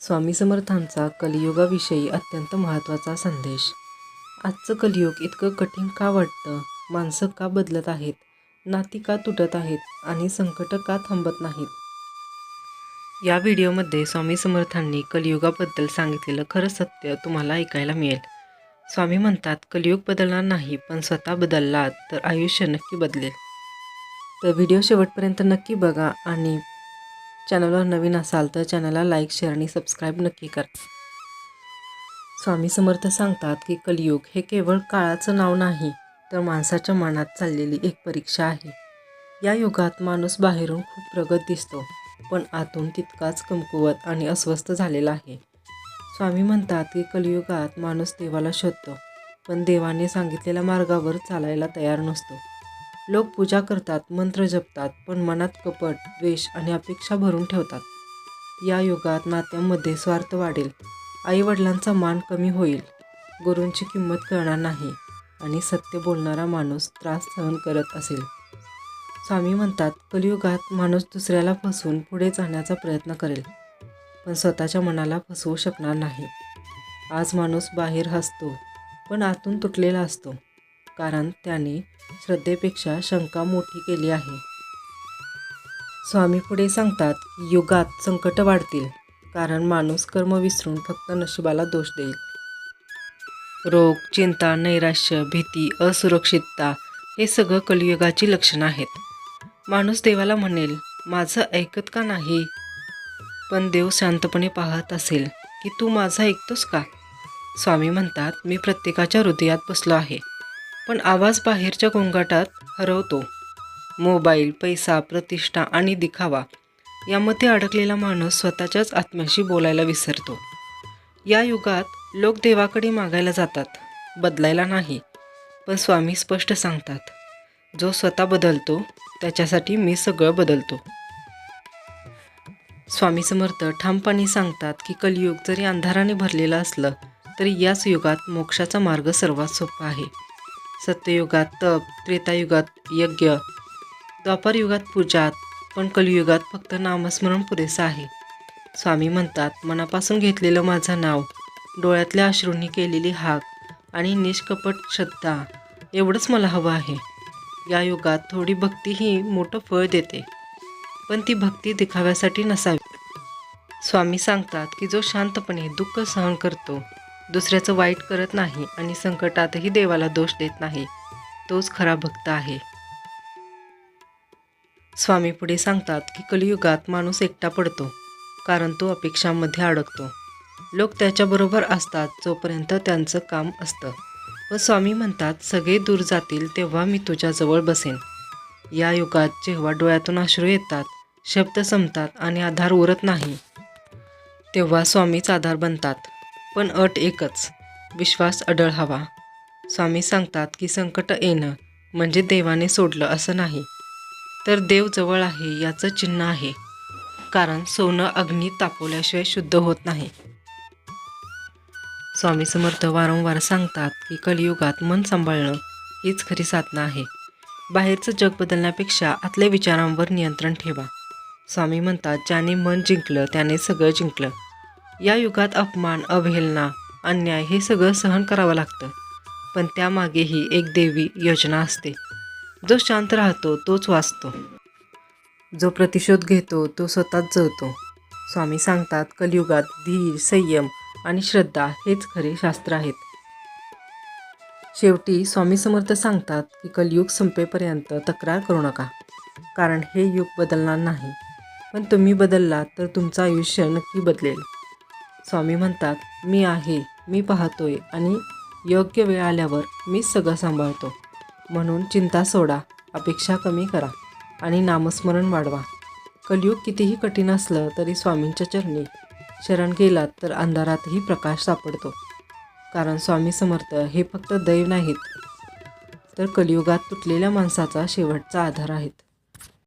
स्वामी समर्थांचा कलियुगाविषयी अत्यंत महत्त्वाचा संदेश. आजचं कलियुग इतकं कठीण का वाटतं? माणसं का बदलत आहेत? नाती का तुटत आहेत? आणि संकटं का थांबत नाहीत? या व्हिडिओमध्ये स्वामी समर्थांनी कलियुगाबद्दल सांगितलेलं खरं सत्य तुम्हाला ऐकायला मिळेल. स्वामी म्हणतात कलियुग बदलणार नाही पण स्वतः बदलला तर आयुष्य नक्की बदलेल. तर व्हिडिओ शेवटपर्यंत नक्की बघा आणि चॅनलवर नवीन असाल तर चॅनलला लाईक शेअर आणि सबस्क्राईब नक्की करा. स्वामी समर्थ सांगतात की कलियुग हे केवळ काळाचं नाव नाही तर माणसाच्या मनात चाललेली एक परीक्षा आहे. या युगात माणूस बाहेरून खूप प्रगत दिसतो पण आतून तितकाच कमकुवत आणि अस्वस्थ झालेला आहे. स्वामी म्हणतात की कलियुगात माणूस देवाला शोधतो पण देवाने सांगितलेल्या मार्गावर चालायला तयार नसतो. लोक पूजा करतात मंत्र जपतात पण मनात कपट द्वेष आणि अपेक्षा भरून ठेवतात. या युगात नात्यांमध्ये स्वार्थ वाढेल. आईवडिलांचा मान कमी होईल. गुरूंची किंमत कळणार नाही आणि सत्य बोलणारा माणूस त्रास सहन करत असेल. स्वामी म्हणतात कलियुगात माणूस दुसऱ्याला फसवून पुढे जाण्याचा प्रयत्न करेल पण स्वतःच्या मनाला फसवू शकणार नाही. आज माणूस बाहेर हसतो पण आतून तुटलेला असतो. कारण त्याने श्रद्धेपेक्षा शंका मोठी केली आहे. स्वामी पुढे सांगतात की युगात संकट वाढतील कारण माणूस कर्म विसरून फक्त नशिबाला दोष देईल. रोग चिंता नैराश्य भीती असुरक्षितता हे सगळं कलियुगाची लक्षणं आहेत. माणूस देवाला म्हणेल माझं ऐकत का नाही? पण देव शांतपणे पाहत असेल की तू माझं ऐकतोस का? स्वामी म्हणतात मी प्रत्येकाच्या हृदयात बसलो आहे. पण आवाज बाहेरच्या गोंगाटात हरवतो. मोबाईल पैसा प्रतिष्ठा आणि दिखावा यामध्ये अडकलेला माणूस स्वतःच्याच आत्म्याशी बोलायला विसरतो. या युगात लोक देवाकडे मागायला जातात बदलायला नाही पण स्वामी स्पष्ट सांगतात जो स्वतः बदलतो त्याच्यासाठी मी सगळं बदलतो. स्वामी समर्थ ठामपणे सांगतात की कलियुग जरी अंधाराने भरलेलं असलं तरी याच युगात मोक्षाचा मार्ग सर्वात सोपा आहे. सत्ययुगात तप त्रेतायुगात यज्ञ द्वापारयुगात पूजा पण कलियुगात फक्त नामस्मरण पुरेसं आहे. स्वामी म्हणतात मनापासून घेतलेलं माझं नाव डोळ्यातल्या अश्रूंनी केलेली हाक आणि निष्कपट श्रद्धा एवढंच मला हवं आहे. या युगात थोडी भक्ती ही मोठं फळ देते पण ती भक्ती दिखाव्यासाठी नसावी. स्वामी सांगतात की जो शांतपणे दुःख सहन करतो दुसऱ्याचं वाईट करत नाही आणि संकटातही देवाला दोष देत नाही. तोच खरा भक्त आहे. स्वामी पुढे सांगतात की कलियुगात माणूस एकटा पडतो कारण तो अपेक्षांमध्ये अडकतो. लोक त्याच्याबरोबर असतात जोपर्यंत त्यांचं काम असतं. व स्वामी म्हणतात सगळे दूर जातील तेव्हा मी तुझ्याजवळ बसेन. या युगात जेव्हा डोळ्यातून अश्रू येतात शब्द संपतात आणि आधार उरत नाही तेव्हा स्वामीच आधार बनतात. पण अट एकच. विश्वास अडळ हवा. स्वामी सांगतात की संकट येणं म्हणजे देवाने सोडलं असं नाही. तर देव जवळ आहे याचं चिन्ह आहे. कारण सोनं अग्नी तापवल्याशिवाय शुद्ध होत नाही. स्वामी समर्थ वारंवार सांगतात की कलियुगात मन सांभाळणं हीच खरी साधना आहे. बाहेरचं जग बदलण्यापेक्षा आतल्या विचारांवर नियंत्रण ठेवा. स्वामी म्हणतात ज्याने मन जिंकलं त्याने सगळं जिंकलं. या युगात अपमान अवहेलना अन्याय हे सगळं सहन करावं लागतं. पण त्यामागेही एक देवी योजना असते. जो शांत राहतो तोच वाचतो. जो प्रतिशोध घेतो तो स्वतःच जळतो. स्वामी सांगतात कलियुगात धीर संयम आणि श्रद्धा हेच खरे शास्त्र आहेत. शेवटी स्वामी समर्थ सांगतात की कलयुग संपेपर्यंत तक्रार करू नका. कारण हे युग बदलणार नाही. पण तुम्ही बदललात तर तुमचं आयुष्य नक्की बदलेल. स्वामी म्हणतात मी आहे मी पाहतोय आणि योग्य वेळ आल्यावर मी सगळं सांभाळतो. म्हणून चिंता सोडा अपेक्षा कमी करा आणि नामस्मरण वाढवा. कलियुग कितीही कठीण असलं तरी स्वामींच्या चरणी शरण गेलात तर अंधारातही प्रकाश सापडतो. कारण स्वामी समर्थ हे फक्त दैव नाहीत तर कलियुगात तुटलेल्या माणसाचा शेवटचा आधार आहेत.